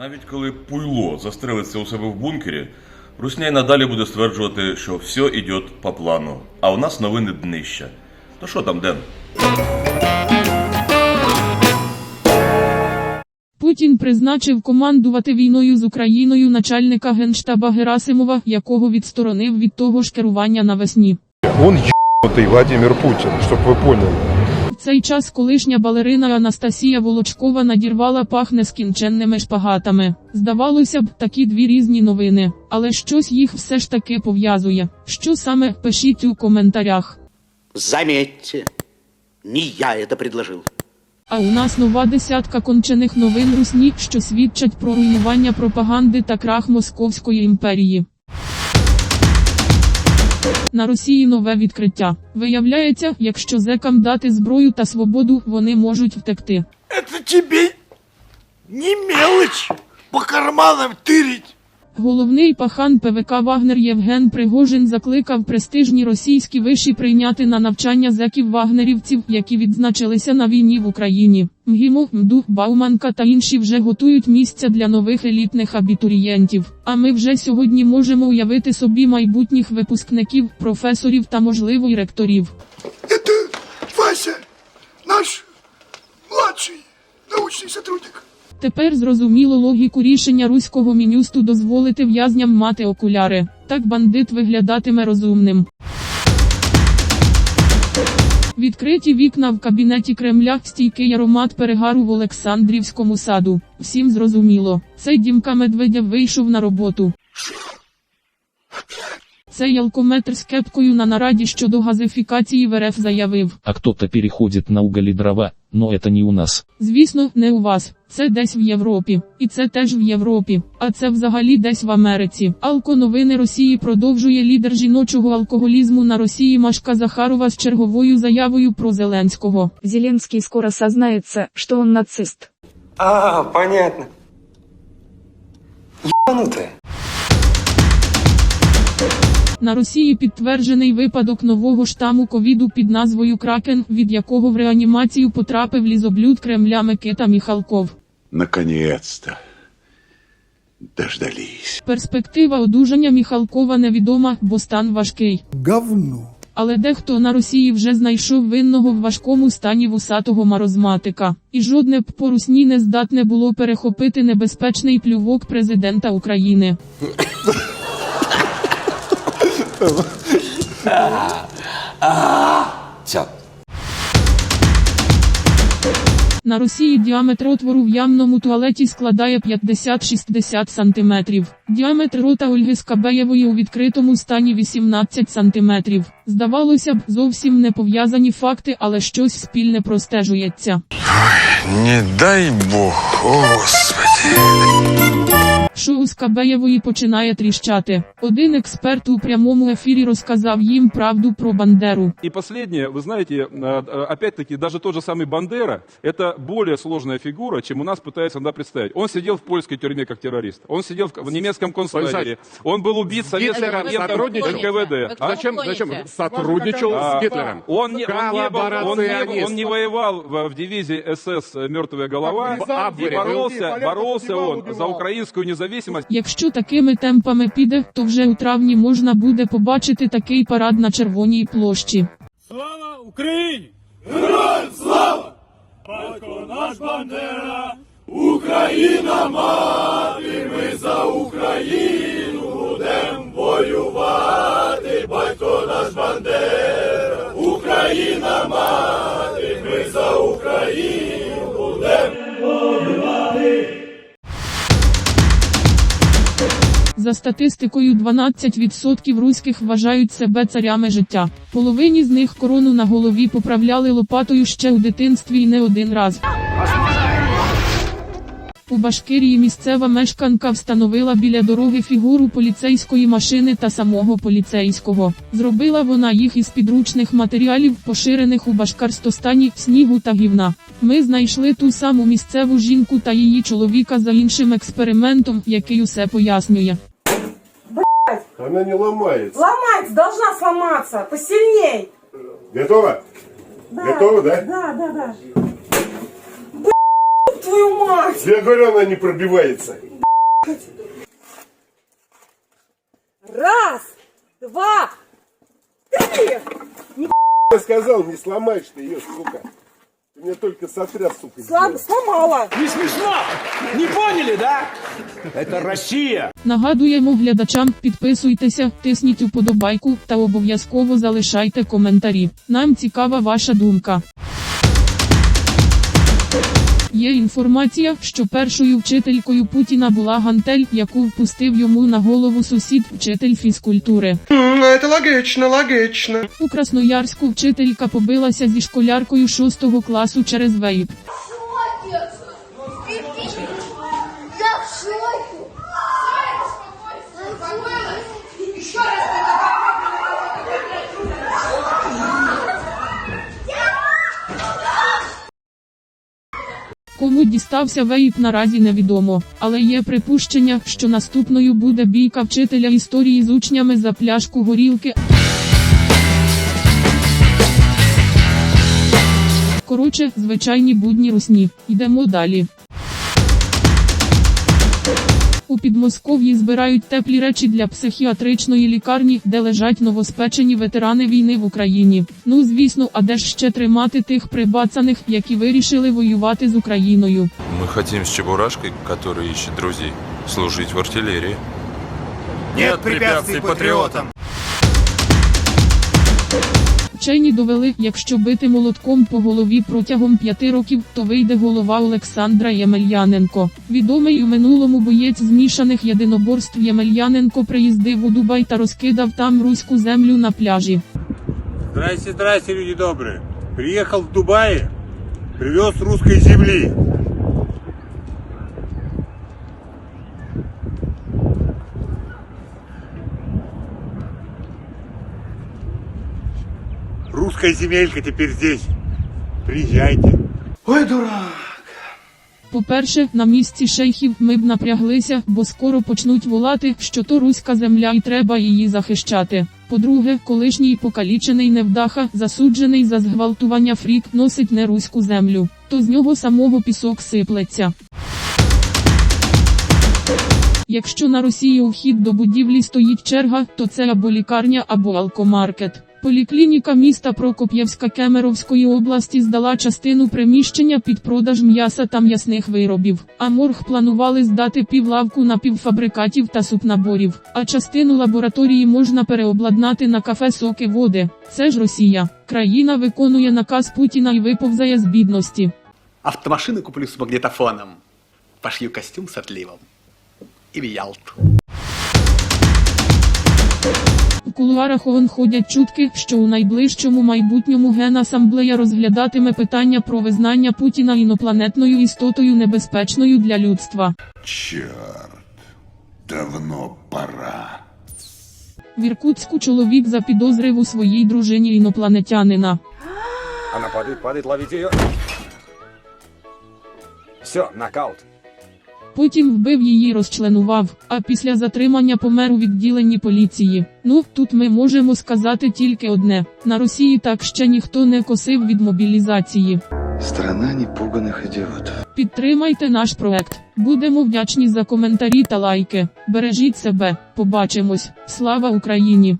Навіть коли пуйло застрелиться у себе в бункері, Русня й надалі буде стверджувати, що все йде по плану, а у нас новини днища. То що там, Ден? Путін призначив командувати війною з Україною начальника генштаба Герасимова, якого відсторонив від того ж керування навесні. Он ебанутый Владимир Путин, чтоб вы поняли. Цей час колишня балерина Анастасія Волочкова надірвала пах нескінченними шпагатами. Здавалося б, такі дві різні новини, але щось їх все ж таки пов'язує. Що саме пишіть у коментарях. Заметьте, не я это предложил. А у нас нова десятка кончених новин русні, що свідчать про руйнування пропаганди та крах Московської імперії. На Росії нове відкриття. Виявляється, якщо зекам дати зброю та свободу, вони можуть втекти. Це тобі не мелочь по карманам тырить. Головний пахан ПВК Вагнер Євген Пригожин закликав престижні російські виші прийняти на навчання зеків вагнерівців, які відзначилися на війні в Україні. МГІМО, МДУ, Бауманка та інші вже готують місця для нових елітних абітурієнтів. А ми вже сьогодні можемо уявити собі майбутніх випускників, професорів та можливо й ректорів. Это Вася, наш младший научный сотрудник. Тепер зрозуміло логіку рішення руського мінюсту дозволити в'язням мати окуляри. Так бандит виглядатиме розумним. Відкриті вікна в кабінеті Кремля, стійкий аромат перегару в Олександрівському саду. Всім зрозуміло, цей Дімка Медведєв вийшов на роботу. Цей ялкометр з кепкою на нараді щодо газифікації в РФ заявив. а кто-то переходит на уголь и дрова, но это не у нас. Звісно, не у вас. Це десь в Європі. І це теж в Європі. А це взагалі десь в Америці. Алконовини Росії продовжує лідер жіночого алкоголізму на Росії Машка Захарова з черговою заявою про Зеленського. Зеленский скоро сознается, что он нацист. А, понятно. Ебанутая. На Росії підтверджений випадок нового штаму ковіду під назвою Кракен, від якого в реанімацію потрапив лізоблюд Кремля Микита Міхалков. Наконец-то. Дождались. Перспектива одужання Міхалкова невідома, бо стан важкий. Говно. Але дехто на Росії вже знайшов винного в важкому стані вусатого маразматика. І жодне б порусні не здатне було перехопити небезпечний плювок президента України. Все. На Росії діаметр отвору в ямному туалеті складає 50-60 см. Діаметр рота Ольги Скабеєвої у відкритому стані 18 см. Здавалося б, зовсім не пов'язані факти, але щось спільне простежується. Не дай бог, о господи Шоу Скабеєвої починає тріщати. Один експерт у прямому ефірі розказав їм правду про Бандеру. И последнее, вы знаете, э, э, опять-таки, даже тот же самый Бандера, это более сложная фигура, чем у нас пытаются иногда представить. Он сидел в польской тюрьме как террорист, он сидел в, в немецком концлагере, он был убит советским агентом НКВД. А? Зачем, зачем сотрудничал А, с Гитлером? Он не, он, не был, он, не, Коллаборационист. он не воевал в, в дивизии СС «Мертвая голова», В Абвере и был. боролся, боролся он за украинскую независимость. Якщо такими темпами піде, то вже у травні можна буде побачити такий парад на червоній площі. Слава Україні! Героям слава! Батько наш Бандера! Україна мати! Ми за Україну будем воювати! Батько наш Бандера! Україна мати! Ми за Україну За статистикою 12% руських вважають себе царями життя. Половині з них корону на голові поправляли лопатою ще у дитинстві і не один раз. У Башкирії місцева мешканка встановила біля дороги фігуру поліцейської машини та самого поліцейського. Зробила вона їх із підручних матеріалів, поширених у Башкарстостані, снігу та гівна. Ми знайшли ту саму місцеву жінку та її чоловіка за іншим експериментом, який усе пояснює. Она не ломается. Ломается, должна сломаться, посильней. Готово? Готово, да? Да, да, да. Твою мать! Я говорю, она не пробивается. Раз, два, три. Я сказал, не сломаешь ты ее, сука. Ты меня только сотряс, сука. Слам- сломала. Не смешно? Не поняли, да? Это Россия. Нагадуємо глядачам, підписуйтеся, тисніть уподобайку та обов'язково залишайте коментарі. Нам цікава ваша думка. Є інформація, що першою вчителькою Путіна була гантель, яку впустив йому на голову сусід, вчитель фізкультури. Це логічно, логічно. У Красноярську вчителька побилася зі школяркою 6 класу через вейп. Я в шоке. Еще раз Кому дістався вейп наразі невідомо, але є припущення, що наступною буде бійка вчителя історії з учнями за пляшку горілки. Коротше, звичайні будні русні. Йдемо далі. У Підмосков'ї збирають теплі речі для психіатричної лікарні, де лежать новоспечені ветерани війни в Україні. Ну звісно, а де ж ще тримати тих прибацаних, які вирішили воювати з Україною. Ми хочемо з Чебурашкой, який ищет друзі, служить в артилерії. Нет препятствий патриотам. Вчені довели, якщо бити молотком по голові протягом п'яти років, то вийде голова Олександра Ємельяненко. Відомий у минулому боєць змішаних єдиноборств Ємельяненко приїздив у Дубай та розкидав там руську землю на пляжі. Здрасте, здрасте, люди добрі. Приїхав в Дубай, привез руської земли. Русская земелька теперь здесь. Приезжайте. Ой, дурак. По-перше, на місці шейхів ми б напряглися, бо скоро почнуть волати, що то руська земля і треба її захищати. По-друге, колишній покалічений невдаха, засуджений за зґвалтування фрік, носить не руську землю, то з нього самого пісок сиплеться. Якщо на Росії у вхід до будівлі стоїть черга, то це або лікарня, або алкомаркет. Поліклініка міста Прокоп'євська Кемеровської області здала частину приміщення під продаж м'яса та м'ясних виробів, а морг планували здати півлавку напівфабрикатів та супнаборів, а частину лабораторії можна переобладнати на кафе соки води. Це ж Росія. Країна виконує наказ Путіна і виповзає з бідності. Автомашину куплю с магнитофоном. Пошью костюм с отливом. И в Ялту. У кулуарах ООН ходять чутки, що у найближчому майбутньому Генасамблея розглядатиме питання про визнання Путіна інопланетною істотою небезпечною для людства. Черт, давно пора. В Іркутську чоловік запідозрив у своїй дружині інопланетянина. Она падает, падает, ловите ее. Все, нокаут. Потім вбив її, розчленував, а після затримання помер у відділенні поліції. Ну, тут ми можемо сказати тільки одне: на Росії так ще ніхто не косив від мобілізації. Страна непуганых идиотов. Підтримайте наш проект. Будемо вдячні за коментарі та лайки. Бережіть себе. Побачимось. Слава Україні!